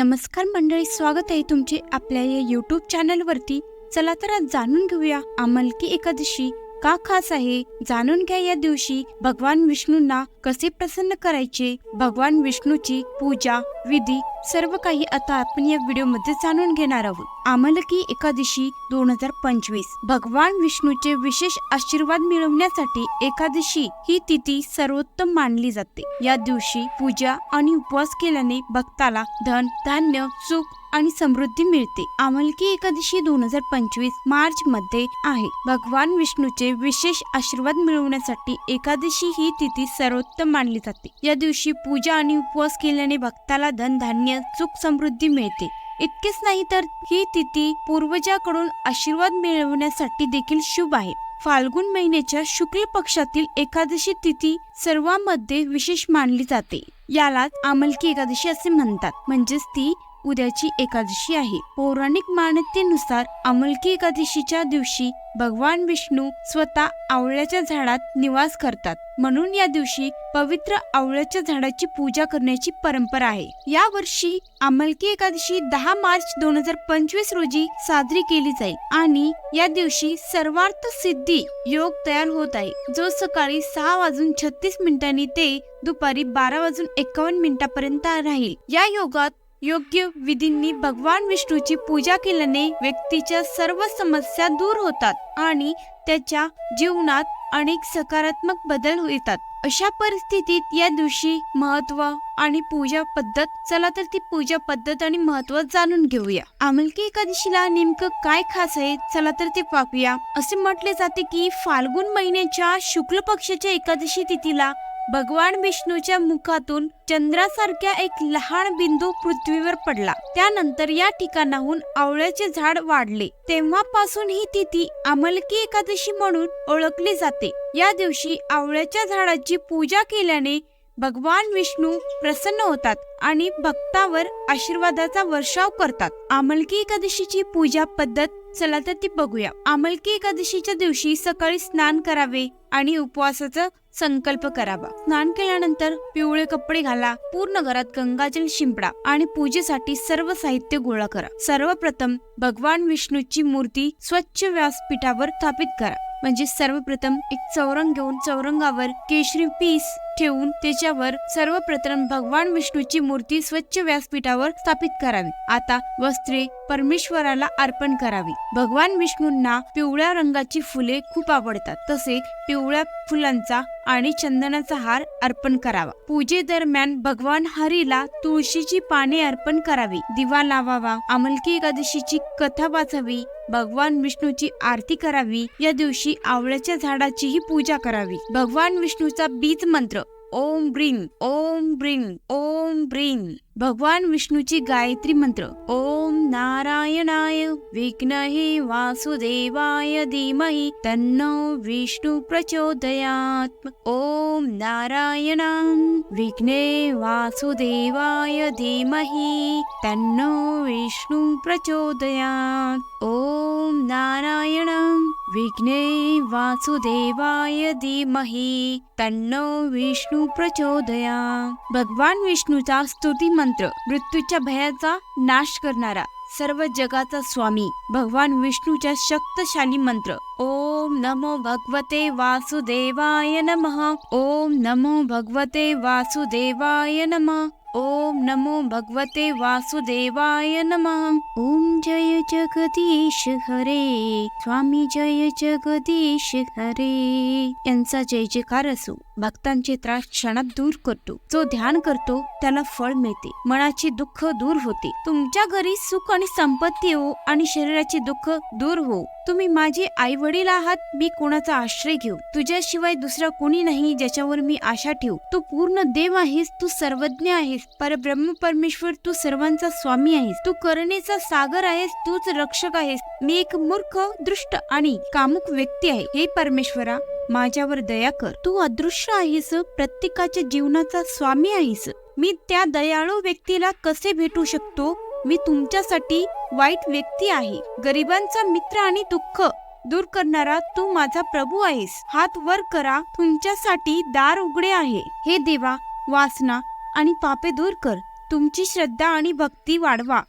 नमस्कार मंडळी स्वागत आहे तुमचे आपल्या या युट्यूब चॅनल वरती. चला तर आज जाणून घेऊया अमलकी एकादशी का खास आहे? जाणून घ्या या दिवशी भगवान विष्णूंना कसे प्रसन्न करायचे? भगवान विष्णूची पूजा विधी सर्व काही आता आपण या व्हिडिओमध्ये जाणून घेणार आहोत. आमलकी एकादशी दोन हजार पंचवीस भगवान विष्णूचे विशेष आशीर्वाद मिळवण्यासाठी एकादशी ही तिथी सर्वोत्तम मानली जाते. या दिवशी पूजा आणि उपवास केल्याने भक्ताला धन धान्य सुख आणि समृद्धी मिळते. आमलकी एकादशी दोन हजार पंचवीस मार्च मध्ये आहे. भगवान विष्णूचे विशेष आशीर्वाद मिळवण्यासाठी एकादशी ही तिथी सर्वोत्तम मानली जाते. या दिवशी पूजा आणि उपवास केल्याने भक्ताला धन धान्य सुख समृद्धी मिळते. इतकेच नाही तर ही तिथी पूर्वजाकडून आशीर्वाद मिळवण्यासाठी देखील शुभ आहे. फाल्गुन महिन्याच्या शुक्ल पक्षातील एकादशी तिथी सर्वांमध्ये विशेष मानली जाते. यालाच आमलकी एकादशी असे म्हणतात. म्हणजेच ती उद्याची एकादशी आहे. पौराणिक मान्यतेनुसार अमलकी एकादशीच्या दिवशी भगवान विष्णू स्वतः आवळ्याच्या झाडात निवास करतात. म्हणून या दिवशी पवित्र आवळ्याच्या झाडाची पूजा करण्याची परंपरा आहे. या वर्षी अमलकी एकादशी दहा मार्च दोन हजार पंचवीस रोजी साजरी केली जाईल आणि या दिवशी सर्वार्थ सिद्धी योग तयार होत आहे. जो सकाळी सहा वाजून छत्तीस मिनिटांनी ते दुपारी बारा वाजून एकावन्न मिनिटापर्यंत राहील. या योगात योग्य विधींनी भगवान विष्णूची पूजा केल्याने व्यक्तीच्या सर्व समस्या दूर होतात आणि त्याच्या जीवनात अनेक सकारात्मक बदल येतात. अशा परिस्थितीत या दिवशी महत्त्व आणि पूजा पद्धत चला तर ती पूजा पद्धत आणि महत्त्व जाणून घेऊया. आमलकी एकादशीला नेमकं काय खास आहे चला तर ते पाहूया. असे म्हटले जाते की फाल्गुन महिन्याच्या शुक्ल पक्षाच्या एकादशी तिथीला भगवान विष्णूच्या मुखातून चंद्रासारख्या एक लहान बिंदू पृथ्वीवर पडला. त्यानंतर या ठिकाणाहून आवळ्याचे झाड वाढले. तेव्हापासून ही तिथी अमलकी एकादशी म्हणून ओळखली जाते. या दिवशी आवळ्याच्या झाडाची पूजा केल्याने भगवान विष्णू प्रसन्न होतात आणि भक्तावर आशीर्वादाचा वर्षाव करतात. अमलकी एकादशीची पूजा पद्धत चला तर ती बघूया. अमलकी एकादशीच्या दिवशी सकाळी स्नान करावे आणि उपवासाचा संकल्प करावा. स्नान केल्यानंतर पिवळे कपडे घाला पूर्ण घरात गंगाजल शिंपडा आणि पूजेसाठी सर्व साहित्य गोळा करा. सर्वप्रथम भगवान विष्णूची मूर्ती स्वच्छ व्यासपीठावर स्थापित करा. म्हणजे सर्वप्रथम एक चौरंग घेऊन चौरंगावर केशरी पीस ठेवून त्याच्यावर सर्वप्रथम भगवान विष्णूची मूर्ती स्वच्छ व्यासपीठावर स्थापित करावी. आता वस्त्रे परमेश्वराला अर्पण करावी. भगवान विष्णूंना पिवळ्या रंगाची फुले खूप आवडतात. तसे पिवळ्या फुलांचा आणि चंदनाचा हार अर्पण करावा. पूजेदरम्यान भगवान हरीला तुळशीची पाने अर्पण करावी. दिवा लावावा. अमलकी एकादशीची कथा वाचावी. भगवान विष्णूची आरती करावी. या दिवशी आवळ्याच्या झाडाचीही पूजा करावी. भगवान विष्णूचा बीज मंत्र ओम ब्रिंग ओम ब्रिंग ओम ब्रिंग भगवान विष्णूची गायत्री मंत्र. ओम नारायणाय. विघ्नहे वासुदेवाय धीमहि. तन्नो विष्णू प्रचोदयात्. ओम नारायण. विघ्ने वासुदेवाय धीमहि. तन्नो विष्णू प्रचोदयात्. ओम नारायण. विघ्ने वासुदेवाय धीमहि. तन्नो विष्णू प्रचोदया भगवान विष्णूचा स्तुती मंत्र मृत्यूच्या भयाचा नाश करणारा सर्व जगाचा स्वामी भगवान विष्णूच्या शक्तशाली मंत्र. ओम नमो भगवते वासुदेवाय नमः. ओम नमो भगवते वासुदेवाय नमः. ओम नमो भगवते वासुदेवाय नमः। ओम जय जगदीश हरे। स्वामी जय जगदीश हरे। यांचा जय जयकार असो. भक्तांचे त्रास क्षणात दूर करतो. जो ध्यान करतो त्याला फळ मिळते. मनाचे दुःख दूर होते. तुमच्या घरी सुख आणि संपत्ती हो आणि शरीराचे दुःख दूर हो. तुम्ही माझे आई वडील आहात मी कोणाचा आश्रय घेऊ? तुझ्याशिवाय दुसरा कोणी नाही ज्याच्यावर मी आशा ठेवू. तू पूर्ण देव आहेस तू सर्वज्ञ आहेस परब्रह्म परमेश्वर तू सर्वांचा स्वामी आहेस. तू करणेचा सागर आहेस तूच रक्षक आहेस. मी एक मूर्ख दृष्ट आणि कामुक व्यक्ती आहे. हे परमेश्वरा माझ्यावर दया कर. तू अदृश्य आहेस प्रत्येकाच्या जीवनाचा स्वामी आहेस. मी त्या दयाळू व्यक्तीला कसे भेटू शकतो? मी तुमच्यासाठी वाईट व्यक्ती आहे. गरिबांचा मित्र आणि दुःख दूर करणारा तू माझा प्रभू आहेस. हात वर करा. तुमच्यासाठी दार उघडे आहे. हे देवा वासना आणि पापे दूर कर. तुमची श्रद्धा आणि भक्ती वाढवा.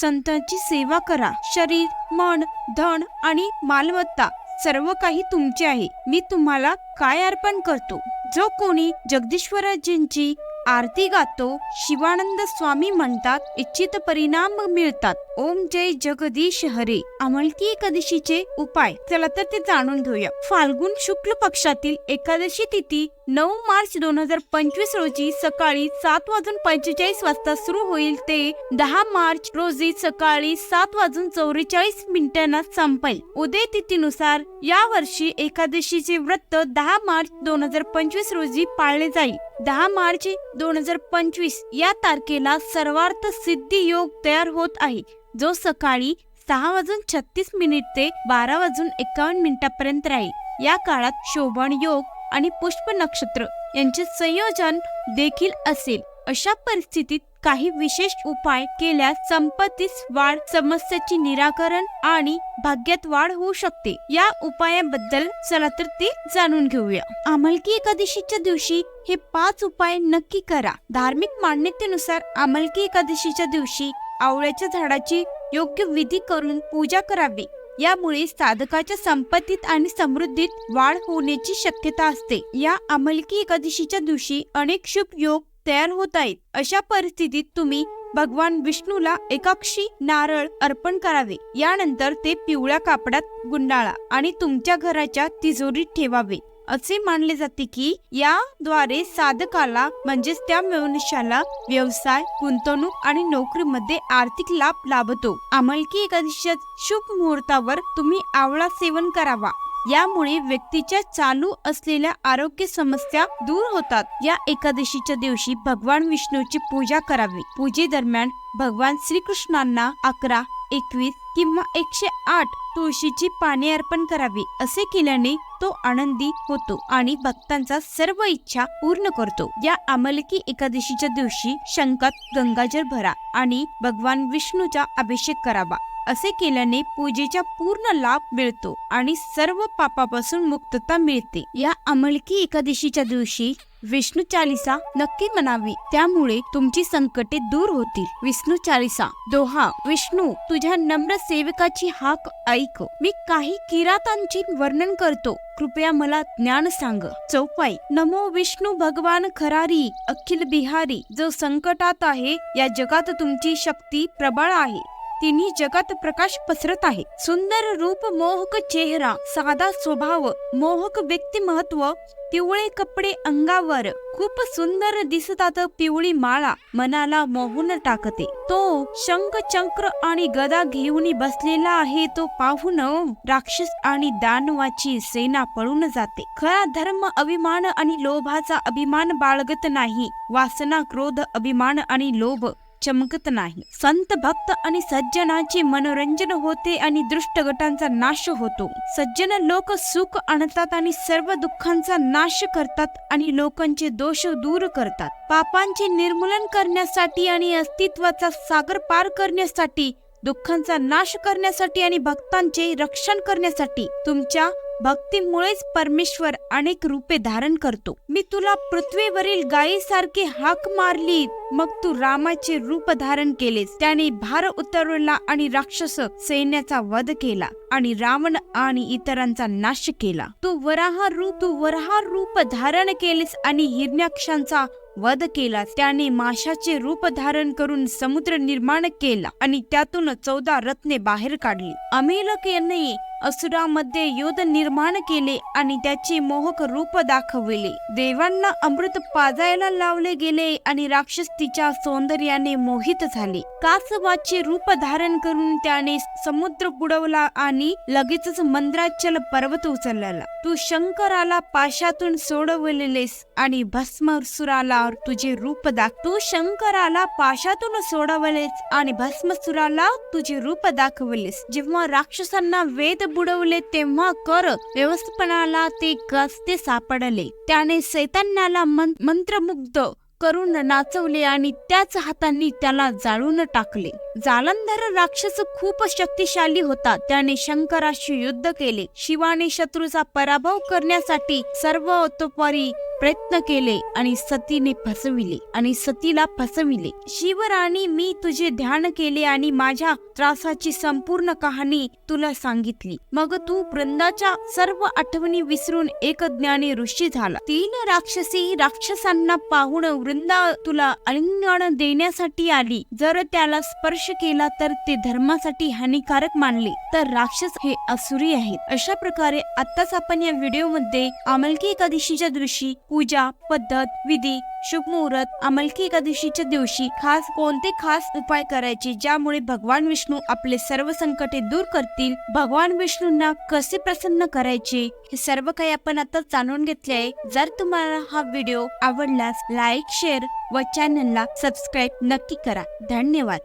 संतांची सेवा करा. शरीर मन धन आणि मालमत्ता सर्व काही तुमचे आहे. मी तुम्हाला काय अर्पण करतो? जो कोणी जगदीश्वराजींची आरती गातो शिवानंद स्वामी म्हणतात इच्छित परिणाम मिळतात. ओम जय जगदीश हरे. अमलकी एकादशीचे उपाय. चला तर ते जाणून घेऊया. फाल्गुन शुक्ल पक्षातील एकादशी तिथी नऊ मार्च दोन हजार पंचवीस रोजी सकाळी सात वाजून पंचेचाळीस वाजता सुरू होईल ते दहा मार्च रोजी सकाळी सात वाजून चौवेचाळीस मिनिटांना संपेल. उदय तिथीनुसार या वर्षी एकादशीचे व्रत दहा मार्च दोन हजार पंचवीस रोजी पाळले जाईल. दहा मार्च दोन हजार पंचवीस या तारखेला सर्वार्थ सिद्धी योग तयार होत आहे. जो सकाळी सहा वाजून छत्तीस मिनिट ते बारा वाजून एकावन्न मिनिटापर्यंत राहील. या काळात शोभन योग आणि पुष्प नक्षत्र यांचे संयोजन देखील असेल. अशा परिस्थितीत काही विशेष उपाय केल्यास संपत्तीस वाढ समस्याचे निराकरण आणि भाग्यात वाढ होऊ शकते. या उपायाबद्दल चला तर ते जाणून घेऊया. अमलकी एकादशीच्या दिवशी हे पाच उपाय नक्की करा. धार्मिक मान्यतेनुसार अमलकी एकादशीच्या दिवशी आवळ्याच्या झाडाची योग्य विधी करून पूजा करावी. यामुळे साधकाच्या संपत्तीत आणि समृद्धीत वाढ होण्याची शक्यता असते. या अमलकी एकादशीच्या दिवशी अनेक शुभ योग तयार होत आहेत. अशा परिस्थितीत तुम्ही भगवान विष्णूला एकाक्षी नारळ अर्पण करावे. यानंतर ते पिवळ्या कापडात गुंडाळा आणि तुमच्या घराच्या तिजोरीत ठेवावे. असे मानले जाते की याद्वारे साधकाला म्हणजेच त्या मनुष्याला व्यवसाय गुंतवणूक आणि नोकरीमध्ये आर्थिक लाभ लाभतो. अमलकी एकादशीच्या शुभ मुहूर्तावर तुम्ही आवळा सेवन करावा. यामुळे व्यक्तीच्या चालू असलेल्या आरोग्य समस्या दूर होतात. या एकादशीच्या दिवशी भगवान विष्णूची पूजा करावी. पूजेदरम्यान भगवान श्रीकृष्णांना अकरा एकवीस किंवा एकशे आठ तुळशीची पाने अर्पण करावी असे केल्याने तो आनंदी होतो आणि भक्तांचा सर्व इच्छा पूर्ण करतो. या अमलकी एकादशीच्या दिवशी शंकात गंगाजल भरा आणि भगवान विष्णूचा अभिषेक करावा. असे केल्याने पूजेचा पूर्ण लाभ मिळतो आणि सर्व पापापासून मुक्तता मिळते. या अमलकी एकादशीच्या दिवशी विष्णू चालिसा नक्की म्हणावी त्यामुळे तुमची संकटे दूर होतील. विष्णू चालिसा दोहा विष्णू तुझ्या नम्र सेवकाची हाक ऐक. मी काही किरातांची वर्णन करतो. कृपया मला ज्ञान सांग. चौपाई नमो विष्णू भगवान खरारी अखिल बिहारी जो संकटात आहे या जगात तुमची शक्ती प्रबळ आहे. तिन्ही जगात प्रकाश पसरत आहे. सुंदर रूप मोहक चेहरा साधा स्वभाव मोहक व्यक्तिमत्व पिवळे कपडे अंगावर खूप सुंदर दिसतात. पिवळी माळा मनाला मोहून टाकते. तो शंख चक्र आणि गदा घेऊन बसलेला आहे. तो पाहून राक्षस आणि दानवाची सेना पळून जाते. खरा धर्म अभिमान आणि लोभाचा अभिमान बाळगत नाही. वासना क्रोध अभिमान आणि लोभ चमकत नाही. संत भक्त आणि सज्जनाचे मनोरंजन होते आणि दृष्ट गटांचा नाश होतो. सज्जन लोक सुख आणतात आणि सर्व दुःखांचा नाश करतात आणि लोकांचे दोष दूर करतात. पापांचे निर्मूलन करण्यासाठी आणि अस्तित्वाचा सागर पार करण्यासाठी दुःखांचा नाश करण्यासाठी आणि भक्तांचे रक्षण करण्यासाठी तुमच्या भक्तीमुळेच परमेश्वर अनेक रूपे धारण करतो. मी तुला पृथ्वीवरील गायीसारखी हाक मारली मग तू रामाचे रूप धारण केलेस. त्याने भार उतरवला आणि राक्षस सैन्याचा वध केला आणि रावण आणि इतरांचा नाश केला. तू वराह रूप तू वराह रूप धारण केलेस आणि हिरण्याक्षांचा वध केला त्याने माशाचे रूप धारण करून समुद्र निर्माण केला आणि त्यातून चौदा रत्ने बाहेर काढली. अमेलक यांनी असुरामध्ये युद्ध निर्माण केले आणि त्याचे मोहक रूप दाखविले. देवांना अमृत पाजायला लावले गेले आणि राक्षस तिच्या सौंदर्याने मोहित झाले. कासवाचे रूप धारण करून त्याने समुद्र बुडवला आणि लगेचच मंद्राचल पर्वत उचलला. तू शंकराला पाशातून सोडवलेलेस आणि भस्मसुराला तुझे रूप दाख तू शंकराला पाशातून सोडवलेस आणि भस्मसुराला तुझे रूप दाखवलेस. जेव्हा राक्षसांना वेद बुडवले तेव्हा कर व्यवस्थापनाला ते गस्ते सापडले. त्याने सैतान्याला मंत्रमुग्ध करून नाचवले आणि त्याच हातांनी त्याला जाळून टाकले. जालंधर राक्षस खूप शक्तिशाली होता. त्याने शंकराशी युद्ध केले. शिवाने शत्रूचा पराभव करण्यासाठी सर्व प्रयत्न केले आणि सतीने फसविले आणि सतीला फसविले. शिवराणी मी तुझे ध्यान केले आणि माझ्या त्रासाची संपूर्ण कहाणी तुला सांगितली. मग तू वृंदाच्या सर्व आठवणी विसरून एक ज्ञानी ऋषी झाला. तीन राक्षसी राक्षसांना पाहून वृंदा तुला अलिंगण देण्यासाठी आली. जर त्याला स्पर्श केला तर ते धर्मासाठी हानिकारक मानले. तर राक्षस हे असुरी आहेत. अशा प्रकारे आताच आपण या व्हिडिओमध्ये अमलकी एकादशीच्या दिवशी पूजा पद्धत विधी शुभ मुहूर्त अमलकी एकादशीच्या दिवशी खास कोणते खास उपाय करायचे ज्यामुळे भगवान विष्णू आपले सर्व संकटे दूर करतील? भगवान विष्णूंना कसे प्रसन्न करायचे? हे सर्व काही आपण आता जाणून घेतले आहे. जर तुम्हाला हा व्हिडिओ आवडल्यास लाईक शेअर व चॅनलला सबस्क्राईब नक्की करा. धन्यवाद.